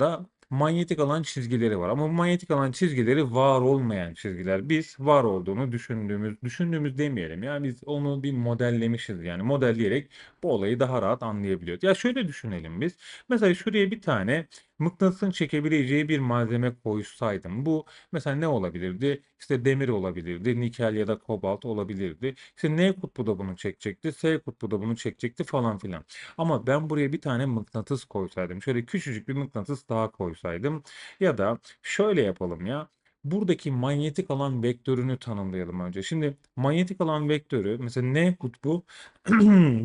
aslında manyetik alan çizgileri var. Ama manyetik alan çizgileri var olmayan çizgiler. Biz var olduğunu düşündüğümüz, düşündüğümüz demeyelim ya biz onu bir modellemişiz yani modelleyerek bu olayı daha rahat anlayabiliyoruz. Ya şöyle düşünelim biz. Mesela şuraya bir tane mıknatısın çekebileceği bir malzeme koysaydım. Bu mesela ne olabilirdi? İşte demir olabilirdi, nikel ya da kobalt olabilirdi. İşte N kutbu da bunu çekecekti, S kutbu da bunu çekecekti falan filan. Ama ben buraya bir tane mıknatıs koysaydım, şöyle küçücük bir mıknatıs daha koysaydım ya da şöyle yapalım ya. Buradaki manyetik alan vektörünü tanımlayalım önce. Şimdi manyetik alan vektörü mesela N kutbu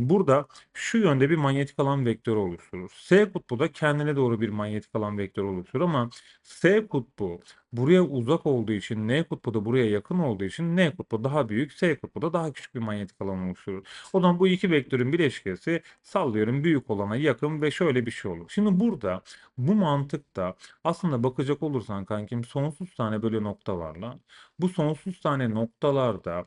burada şu yönde bir manyetik alan vektörü oluşturur. S kutbu da kendine doğru bir manyetik alan vektörü oluşturur ama S kutbu buraya uzak olduğu için N kutbu da buraya yakın olduğu için N kutbu daha büyük, S kutbu da daha küçük bir manyetik alan oluşturur. O zaman bu iki vektörün bileşkesi sallıyorum büyük olana yakın ve şöyle bir şey olur. Şimdi burada bu mantıkta aslında bakacak olursan kankim sonsuz tane böyle nokta var lan. Bu sonsuz tane noktalarda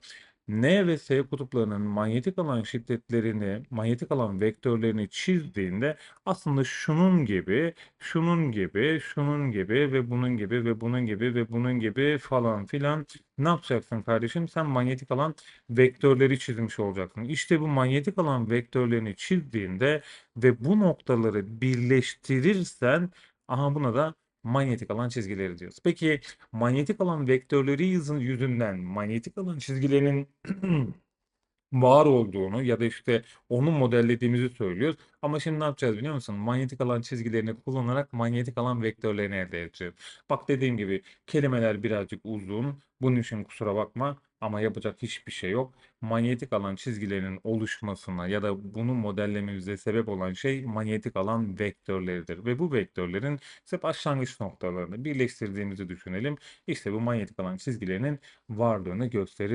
N ve S kutuplarının manyetik alan şiddetlerini, manyetik alan vektörlerini çizdiğinde aslında şunun gibi, şunun gibi, şunun gibi ve bunun gibi ve bunun gibi ve bunun gibi falan filan ne yapacaksın kardeşim? Sen manyetik alan vektörleri çizmiş olacaksın. İşte bu manyetik alan vektörlerini çizdiğinde ve bu noktaları birleştirirsen aha buna da manyetik alan çizgileri diyoruz. Peki manyetik alan vektörleri yüzün- yüzünden manyetik alan çizgilerinin var olduğunu ya da işte onu modellediğimizi söylüyoruz. Ama şimdi ne yapacağız biliyor musun? Manyetik alan çizgilerini kullanarak manyetik alan vektörlerini elde edeceğiz. Bak dediğim gibi kelimeler birazcık uzun. Bunun için kusura bakma ama yapacak hiçbir şey yok. Manyetik alan çizgilerinin oluşmasına ya da bunu modellememize sebep olan şey manyetik alan vektörleridir. Ve bu vektörlerin işte başlangıç noktalarını birleştirdiğimizi düşünelim. İşte bu manyetik alan çizgilerinin varlığını gösterir.